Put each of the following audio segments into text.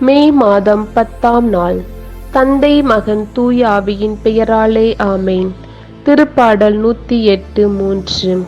மே மாதம் பத்தாம் நாள். தந்தை மகன் தூயாவியின் பெயராலே ஆமேன். திருப்பாடல் நூற்றி எட்டு மூன்று.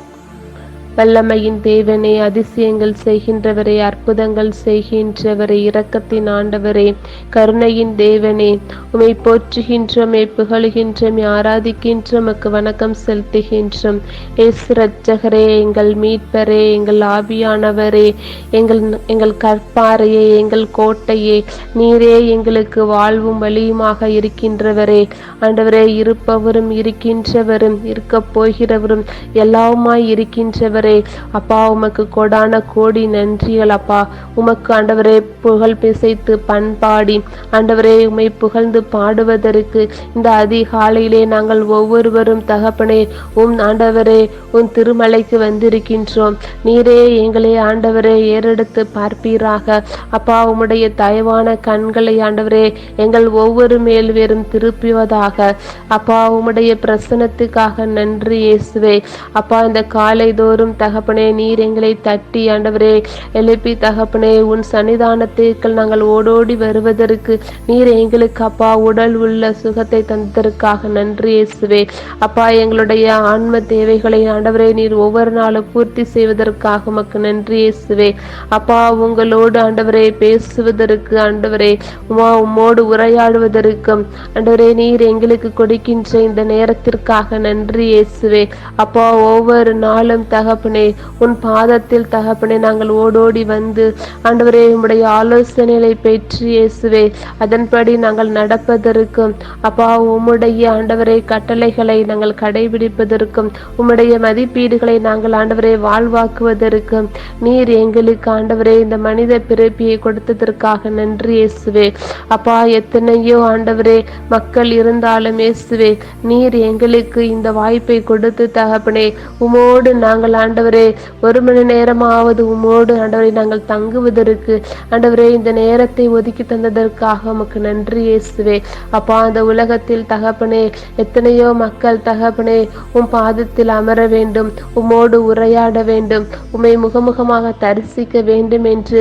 வல்லமையின் தேவனே அதிசயங்கள் செய்கின்றவரே அற்புதங்கள் செய்கின்றவரே இரக்கத்தின் ஆண்டவரே கருணையின் தேவனே. உமை போற்றுகின்றோம் புகழுகின்றோம் ஆராதிக்கின்றோம் உமக்கு வணக்கம் செலுத்துகின்றோம். எஸ் ரட்சகரே எங்கள் மீட்பரே எங்கள் ஆவியானவரே எங்கள் எங்கள் கற்பாரையே எங்கள் கோட்டையே நீரே எங்களுக்கு வாழ்வும் வழியுமாக இருக்கின்றவரே. ஆண்டவரே இருப்பவரும் இருக்கின்றவரும் இருக்கப் போகிறவரும் எல்லாமாய் இருக்கின்றவரே. அப்பா உமக்கு கொடான கோடி நன்றிகள் அப்பா. உமக்கு ஆண்டவரே புகழ் பிசைத்து பண்பாடி ஆண்டவரே உமை புகழ்ந்து பாடுவதற்கு இந்த அதிகாலையிலே நாங்கள் ஒவ்வொருவரும் தகப்பனே உம் ஆண்டவரே உன் திருமலைக்கு வந்திருக்கின்றோம். நீரே எங்களை ஆண்டவரே ஏறெடுத்து பார்ப்பீராக. அப்பா உம்முடைய தயவான கண்களை ஆண்டவரே எங்கள் ஒவ்வொரு மேல் வேறும் திருப்புவதாக. அப்பா உம்முடைய பிரசனத்துக்காக நன்றி இயேசுவே. அப்பா இந்த காலை தோறும் தகப்பனே நீர் எங்களை தட்டி ஆண்டவரே எழுப்பி தகப்பனே உன் சன்னிதானத்திற்கு நாங்கள் ஓடோடி வருவதற்கு நீர் எங்களுக்கு அப்பா உடல் உள்ள சுகத்தை தந்ததற்காக நன்றி இயேசுவே. அப்பா எங்களுடைய ஆன்ம தேவைகளை ஆண்டவரே நீர் ஒவ்வொரு நாளும் பூர்த்தி செய்வதற்காக உமக்கு நன்றி இயேசுவே. அப்பா உங்களோடு ஆண்டவரே பேசுவதற்கு ஆண்டவரே உமா உம்மோடு உரையாடுவதற்கும் ஆண்டவரே நீர் எங்களுக்கு கொடுக்கின்ற இந்த நேரத்திற்காக நன்றி இயேசுவே. அப்பா ஒவ்வொரு நாளும் தகப்ப தகப்பனே உன் பாதத்தில் தகப்பனே நாங்கள் ஓடோடி வந்து ஆண்டவரே உம்முடைய ஆலோசனைகளை பெற்று இயேசுவே அதன்படி நாங்கள் நடப்பதற்கும் அப்பா உம்முடைய ஆண்டவரை கட்டளைகளை நாங்கள் கடைபிடிப்பதற்கும் உம்முடைய மதிப்பீடுகளை நாங்கள் ஆண்டவரை வாழ்வாக்குவதற்கும் நீர் எங்களுக்கு ஆண்டவரே இந்த மனித பிறப்பியை கொடுத்ததற்காக நன்றி இயேசுவே. அப்பா எத்தனையோ ஆண்டவரே மக்கள் இருந்தாலும் இயேசுவே நீர் எங்களுக்கு இந்த வாய்ப்பை கொடுத்து தகப்பனே உமோடு நாங்கள் ஆண்டவரே ஒரு மணி நேரமாவது உமோடு ஆண்டவரை நாங்கள் தங்குவதற்கு ஆண்டவரே இந்த நேரத்தை ஒதுக்கி தந்ததற்காக உமக்கு நன்றி இயேசுவே. அப்பா அந்த உலகத்தில் தகப்பனே எத்தனையோ மக்கள் தகப்பனே உம் பாதத்தில் அமர வேண்டும் உமோடு உரையாட வேண்டும் உம்மை முகமுகமாக தரிசிக்க வேண்டும் என்று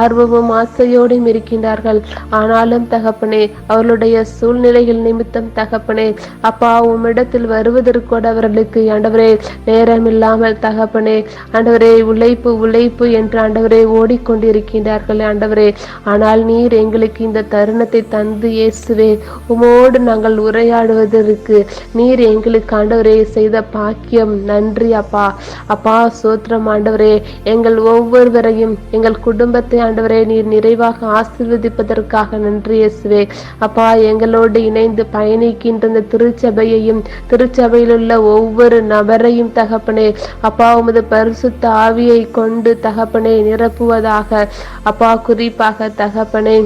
ஆர்வமும் ஆசையோடும் இருக்கின்றார்கள். ஆனாலும் தகப்பனே அவர்களுடைய சூழ்நிலைகள் நிமித்தம் தகப்பனே அப்பா உம்மிடத்தில் வருவதற்கூட அவர்களுக்கு ஆண்டவரே நேரம் இல்லாமல் தகப்பனே ஆண்டவரே உழைப்பு உழைப்பு என்று ஆண்டவரே ஓடிக்கொண்டிருக்கின்றார்கள் ஆண்டவரே. ஆனால் நீர் எங்களுக்கு இந்த தருணத்தை தந்து இயேசுவே உமோடு நாங்கள் உரையாடுவதற்கு நீர் எங்களுக்கு ஆண்டவரே செய்த பாக்கியம் நன்றி அப்பா. அப்பா சோத்திரம் ஆண்டவரே எங்கள் ஒவ்வொருவரையும் எங்கள் குடும்பத்தை ஆண்டவரே நீர் நிறைவாக ஆசிர்வதிப்பதற்காக நன்றி இயேசுவே. அப்பா எங்களோடு இணைந்து பயணிக்கின்ற இந்த திருச்சபையையும் திருச்சபையில் உள்ள ஒவ்வொரு நபரையும் தகப்பனே அப்பா உமது பரிசுத்த ஆவியை கொண்டு தகப்பனை நிரப்புவதாக அப்பா குறிப்பாக தகப்பனே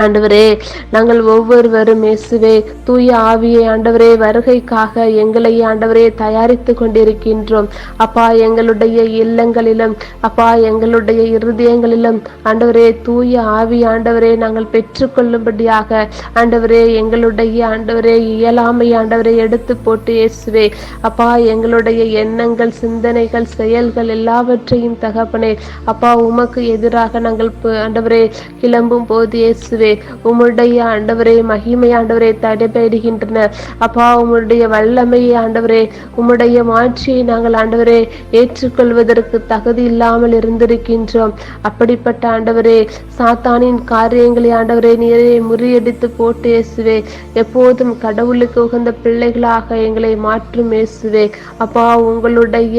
ஆண்டவரே நாங்கள் ஒவ்வொருவரும் இயேசுவே தூய ஆவியை ஆண்டவரே வருகைக்காக எங்களை ஆண்டவரே தயாரித்து கொண்டிருக்கின்றோம். அப்பா எங்களுடைய இல்லங்களிலும் அப்பா எங்களுடைய இருதயங்களிலும் ஆண்டவரே தூய ஆவி ஆண்டவரே நாங்கள் பெற்றுக்கொள்ளும்படியாக ஆண்டவரே எங்களுடைய ஆண்டவரே இயலாமை ஆண்டவரை எடுத்து போட்டு இயேசுவே. அப்பா எங்களுடைய எண்ணங்கள் சிந்தனைகள் செயல்கள் எல்லாவற்றையும் தகப்பனே அப்பா உமக்கு எதிராக நாங்கள் ஆண்டவரே கிளம்பும் போது இயேசுவே ஆண்டவரே உம்முடைய ஆண்டவரே மகிமை ஆண்டவரே தடைபெறுகின்றன அப்பா உம்முடைய வல்லமையை ஆண்டவரே உம்முடைய மாட்சியை நாங்கள் ஆண்டவரே ஏற்றுக்கொள்வதற்கு தகுதி இல்லாமல் இருந்திருக்கின்றோம். அப்படிப்பட்ட ஆண்டவரே சாத்தானின் காரியங்களை ஆண்டவரே நீரை முறியடித்து போட்டு இயேசுவே எப்போதும் கடவுளுக்கு உகந்த பிள்ளைகளாக எங்களை மாற்றும் இயேசுவே அப்பா உங்களுடைய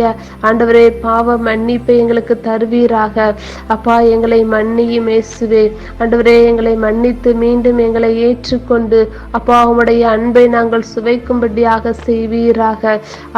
ஆண்டவரே பாவ மன்னிப்பை எங்களுக்கு தருவீராக. அப்பா எங்களை மன்னியும் இயேசுவே ஆண்டவரே எங்களை மன்னித்து மீண்டும் எங்களை ஏற்றுக்கொண்டு அப்பா உம்முடைய அன்பை நாங்கள் சுவைக்கும்படியாக செய்வீராக.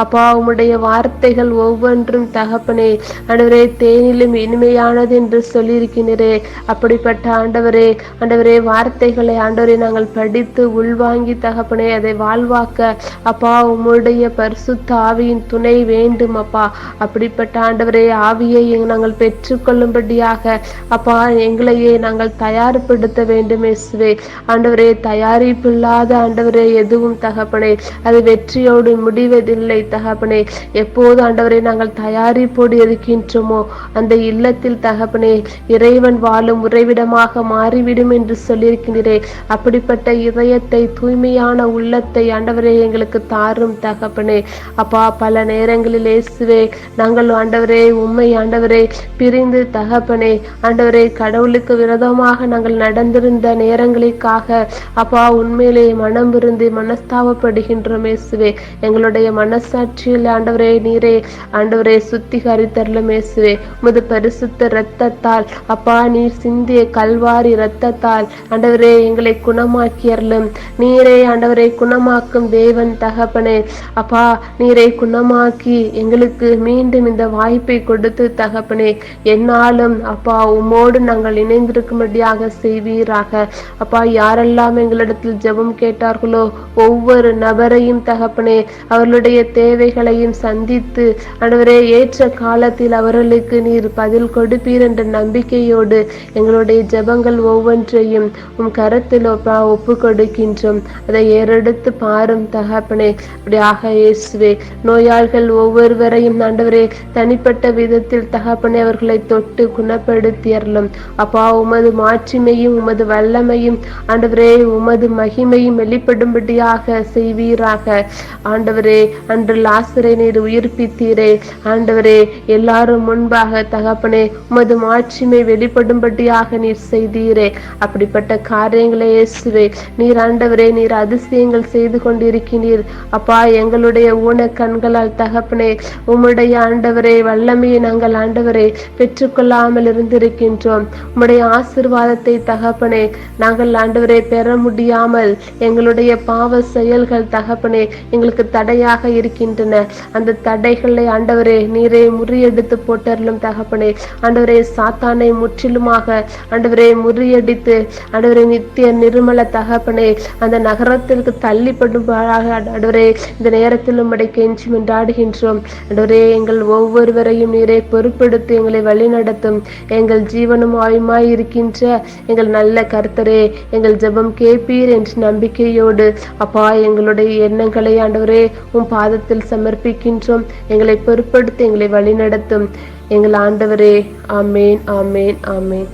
அப்பா உம்முடைய வார்த்தைகள் ஒவ்வொன்றும் தகப்பனே ஆண்டவரே தேனிலும் இனிமையானது என்று சொல்லியிருக்கிறே அப்படிப்பட்ட ஆண்டவரே ஆண்டவரே வார்த்தைகளை ஆண்டவரே நாங்கள் படித்து உள்வாங்கி தகப்பனே அதை வாழ்வாக்க. அப்பா உம்முடைய பரிசுத்த ஆவியின் துணை வேண்டும் அப்பா. அப்படிப்பட்ட ஆண்டவரே ஆவியை நாங்கள் பெற்றுக்கொள்ளும்படியாக அப்பா எங்களையே நாங்கள் தயார்படுத்த வேண்டும். வேண்டும் இயேசுவே ஆண்டவரே தயாரிப்பில்லாத ஆண்டவரே எதுவும் தகப்பனே அது வெற்றியோடு முடிவதில்லை தகப்பனே. எப்போது ஆண்டவரே நாங்கள் தயாரிப்போடு இருக்கின்றோமோ அந்த இல்லத்தில் தகப்பனே இறைவன் வாழும் உறைவிடமாக மாறிவிடும் என்று சொல்லியிருக்கிறீரே. அப்படிப்பட்ட இதயத்தை தூய்மையான உள்ளத்தை ஆண்டவரே எங்களுக்கு தாரும் தகப்பனே. அப்பா பல நேரங்களில் இயேசுவே நாங்கள் ஆண்டவரே உண்மை ஆண்டவரே பிரிந்து தகப்பனே ஆண்டவரே கடவுளுக்கு விரோதமாக நாங்கள் நடந்திருந்த இந்த நேரங்களுக்காக அப்பா உண்மையிலே மனம் விருந்து மனஸ்தாபப்படுகின்றோம் இயேசுவே. எங்களுடைய மனசாட்சியில் ஆண்டவரே நீரே ஆண்டவரே சுத்திகரித்தரலும் இயேசுவே. உமது பரிசுத்த இரத்தத்தால் அப்பா நீர் சிந்திய கல்வாரி இரத்தத்தால் ஆண்டவரே எங்களை குணமாக்கியறலும் நீரே ஆண்டவரை குணமாக்கும் தேவன் தகப்பனே. அப்பா நீரை குணமாக்கி எங்களுக்கு மீண்டும் இந்த வாய்ப்பை கொடுத்து தகப்பனே. என்னாலும் அப்பா உம்மோடு நாங்கள் இணைந்திருக்கும்படியாக செய்வீராக. அப்பா யாரெல்லாம் எங்களிடத்தில் ஜெபம் கேட்டார்களோ ஒவ்வொரு நபரையும் தகப்பனே அவர்களுடைய தேவைகளையும் சந்தித்து ஆண்டவரே ஏற்ற காலத்தில் அவர்களுக்கு நீர் பதில் கொடுப்பீர் என்ற நம்பிக்கையோடு எங்களுடைய ஜெபங்கள் ஒவ்வொன்றையும் உம் கரத்தில் அப்பா ஒப்பு கொடுக்கின்றோம். அதை ஏறெடுத்து பாரும் தகப்பனே அப்படியாக இயேசுவே. நோயாளிகள் ஒவ்வொருவரையும் ஆண்டவரே தனிப்பட்ட விதத்தில் தகப்பனே அவர்களை தொட்டு குணப்படுத்தியறலும் அப்பா உமது மாட்சிமையும் உமது வல்லமையும் ஆண்டவரே உமது மகிமையும் வெளிப்படும்படியாக செய்வீராக. ஆண்டவரே அன்று லாசரை நீர் உயிர்ப்பித்தீரே. ஆண்டவரே எல்லாரும் முன்பாக தகப்பனே உமது மாட்சிமை வெளிப்படும்படியாக நீர் செய்தீரே. அப்படிப்பட்ட காரியங்களை இயேசுவே நீர் ஆண்டவரே நீர் அதிசயங்கள் செய்து கொண்டிருக்கிறீர். அப்பா எங்களுடைய ஊன கண்களால் தகப்பனே உம்முடைய ஆண்டவரே வல்லமையை நாங்கள் ஆண்டவரே பெற்றுக்கொள்ளாமல் இருந்திருக்கின்றோம் உம்முடைய ஆசிர்வாதத்தை தகப்பனே நாங்கள் ஆண்டவரே பெற முடியாமல் எங்களுடைய பாவ செயல்கள் தகப்பனே எங்களுக்கு தடையாக இருக்கின்றன. அந்த தடைகளை ஆண்டவரே நீரே முறியடித்து போட்டருளும் தகப்பனே. ஆண்டவரே சாத்தானை முற்றிலுமாக ஆண்டவரே முறியடித்து ஆண்டவரே நித்திய நிர்மல தகப்பனே அந்த நகரத்திற்கு தள்ளிப்படும்பதாக ஆண்டவரே இந்த நேரத்தில் உம்முடைய கெஞ்சி மன்றாடுகின்றோம். ஆண்டவரே எங்கள் ஒவ்வொருவரையும் நீரே பொறுப்படுத்தி எங்களை வழிநடத்தும். எங்கள் ஜீவனும் ஆயுமாய் இருக்கின்ற எங்கள் நல்ல கர்த்தரே எங்கள் ஜெபம் கேட்பீர் என்று நம்பிக்கையோடு. அப்பா எங்களுடைய எண்ணங்களை ஆண்டவரே உன் பாதத்தில் சமர்ப்பிக்கின்றோம். எங்களை பொருட்படுத்தி எங்களை வழிநடத்தும். எங்கள் ஆண்டவரே ஆமேன் ஆமேன் ஆமேன்.